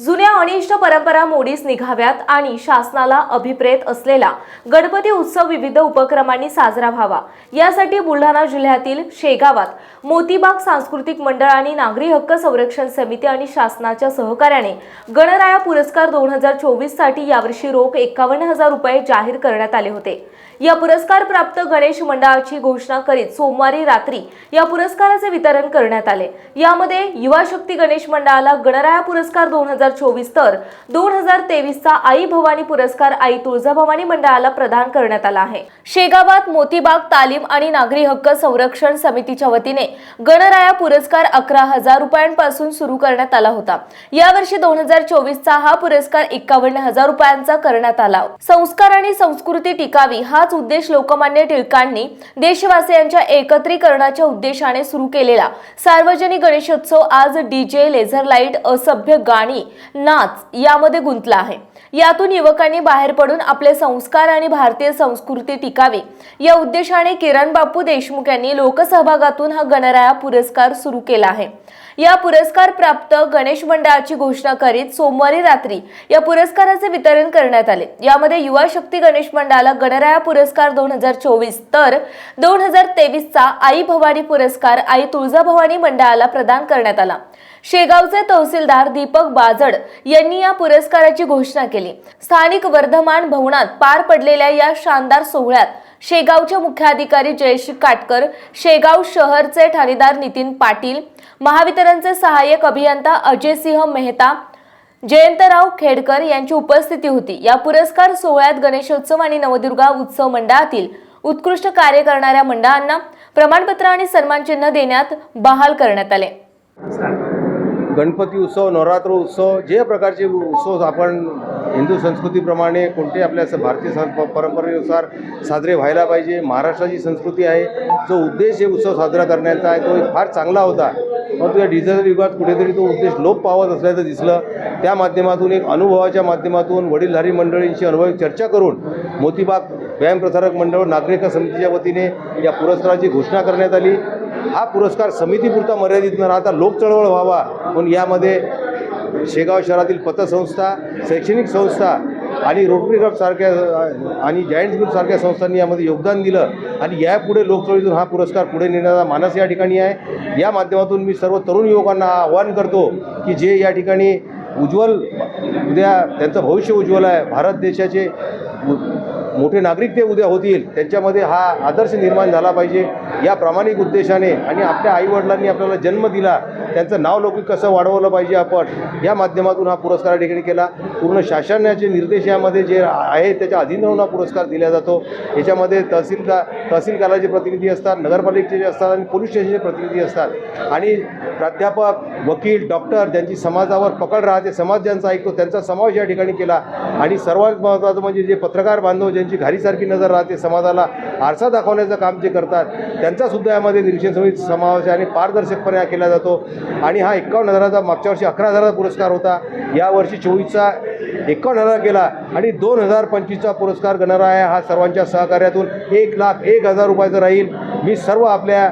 जुन्या अनिष्ट परंपरा मोडीस निघाव्यात आणि शासनाला अभिप्रेत असलेला गणपती उत्सव विविध उपक्रमांनी साजरा व्हावा. यासाठी बुलढाणा जिल्ह्यातील शेगावात मोतीबाग सांस्कृतिक मंडळ आणि नागरी हक्क संरक्षण समिती आणि शासनाच्या सहकार्याने गणराया पुरस्कार दोन हजार चोवीससाठी यावर्षी रोख एकावन्न हजार रुपये जाहीर करण्यात आले होते. या पुरस्कार प्राप्त गणेश मंडळाची घोषणा करीत सोमवारी रात्री या पुरस्काराचे वितरण करण्यात आले. यामध्ये युवा शक्ती गणेश मंडळाला गणराया पुरस्कार दोन हजार चोवीस तर दोन हजार तेवीसचा आई भवानी पुरस्कार आई तुळजाभवानी मंडळाला प्रदान करण्यात आला आहे. शेगावात मोतीबाग तालीम आणि नागरी हक्क संरक्षण समितीच्या वतीने गणराया पुरस्कार अकरा हजार रुपयांपासून सुरू करण्यात आला होता. यावर्षी दोन हजार चोवीसचा हा पुरस्कार एकावन्न हजार रुपयांचा करण्यात आला. संस्कार आणि संस्कृती टिकावी हाच उद्देश लोकमान्य टिळकांनी देशवासियांच्या एकत्रीकरणाच्या उद्देशाने सुरू केलेला. सार्वजनिक गणेशोत्सव आज डीजे लेझर लाइट असभ्य गाणी नाच यामध्ये गुंतला आहे. यातून युवकांनी बाहेर पडून आपले संस्कार आणि भारतीय संस्कृती टिकावी. या उद्देशाने किरण बापू देशमुख यांनी लोकसहभागातून हा गणराया पुरस्कार सुरू केला आहे. या पुरस्कार प्राप्त गणेश मंडळाची घोषणा करीत सोमवारी रात्री या पुरस्काराचे वितरण करण्यात आले. यामध्ये युवा शक्ती गणेश मंडळाला गणराया पुरस्कार दोन हजार चोवीस तर दोन हजार तेवीसचा आई भवानी पुरस्कार आई तुळजाभवानी मंडळाला प्रदान करण्यात आला. शेगावचे तहसीलदार दीपक बाजड यांनी या पुरस्काराची घोषणा केली. स्थानिक वर्धमान भवनात पार पडलेल्या या शानदार सोहळ्यात शेगावचे मुख्याधिकारी जयश्री काटकर शेगाव शहरचे ठाणेदार नितीन पाटील महावितरणचे सहाय्यक अभियंता अजय सिंह मेहता जयंतराव खेडकर यांची उपस्थिती होती. या पुरस्कार सोहळ्यात गणेशोत्सव आणि नवदुर्गा उत्सव मंडळातील उत्कृष्ट कार्य करणाऱ्या मंडळांना प्रमाणपत्र आणि सन्मानचिन्ह देण्यात बहाल करण्यात आले. गणपती उत्सव नवरात्र उत्सव जे प्रकारचे उत्सव आपण हिंदू संस्कृतीप्रमाणे कोणते आपल्या भारतीय सं प- परंपरेनुसार साजरे व्हायला पाहिजे महाराष्ट्राची संस्कृती आहे जो उद्देश हे उत्सव साजरा करण्याचा आहे तो एक फार चांगला होता. परंतु या डिजिटल युगात कुठेतरी तो उद्देश लोप पावत असल्याचं दिसलं. त्या माध्यमातून एक अनुभवाच्या माध्यमातून वडीलधारी मंडळींशी अनुभव चर्चा करून मोतीबाग व्यायामप्रसारक मंडळ नागरिक समितीच्या वतीने या पुरस्काराची घोषणा करण्यात आली. हा पुरस्कार समितीपुरता मर्यादित न राहता लोकचळवळ व्हावा. म्हणून यामध्ये शेगाव शहरातील पतसंस्था शैक्षणिक संस्था आणि रोटरी क्लबसारख्या आणि जायंट्स ग्रुपसारख्या संस्थांनी यामध्ये योगदान दिलं. आणि यापुढे लोकचळवळीतून हा पुरस्कार पुढे नेण्याचा मानस या ठिकाणी आहे. या माध्यमातून मी सर्व तरुण युवकांना आवाहन करतो की जे या ठिकाणी उज्ज्वल उद्या त्यांचं भविष्य उज्ज्वल आहे. भारत देशाचे मोठे नागरिक ते उद्या होतील. त्यांच्यामध्ये हा आदर्श निर्माण झाला पाहिजे. या प्रामाणिक उद्देशाने आणि आपल्या आईवडिलांनी आपल्याला जन्म दिला त्यांचं नाव लौकिक कसं वाढवलं पाहिजे आपण या माध्यमातून हा पुरस्कार या ठिकाणी केला. पूर्ण शासनाचे निर्देश यामध्ये जे आहे त्याच्या अधीन राहून हा पुरस्कार दिला जातो. याच्यामध्ये तहसीलदार तहसीलदाराचे प्रतिनिधी असतात नगरपालिकेचे असतात आणि पोलीस स्टेशनचे प्रतिनिधी असतात. आणि प्राध्यापक वकील डॉक्टर ज्यांची समाजावर पकड राहते समाज ज्यांचा ऐकतो त्यांचा समावेश या ठिकाणी केला. आणि सर्वात महत्त्वाचं म्हणजे जे पत्रकार बांधव ज्यांची घारीसारखी नजर राहते समाजाला आरसा दाखवण्याचं काम जे करतात त्यांचासुद्धा यामध्ये निरीक्षण समिती समावेश आहे आणि पारदर्शकपणे हा केला जातो. आणि हा एकावन्न हजाराचा मागच्या वर्षी अकरा हजाराचा पुरस्कार होता. यावर्षी चोवीसचा एकावन्न हजार केला आणि दोन हजार पंचवीसचा पुरस्कार गणराया हा सर्वांच्या सहकार्यातून. एक लाख एक हजार रुपयाचा राहील. मी सर्व आपल्या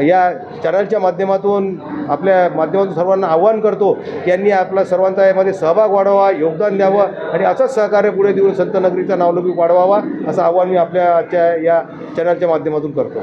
या चॅनलच्या माध्यमातून आपल्या माध्यमातून सर्वांना आव्हान करतो की यांनी आपला सर्वांचा यामध्ये सहभाग वाढवावा योगदान द्यावं आणि असंच सहकार्य पुढे देऊन संत नगरीचा नावलौकिक वाढवावा असं आव्हान मी आपल्या आजच्या या चॅनलच्या माध्यमातून करतो.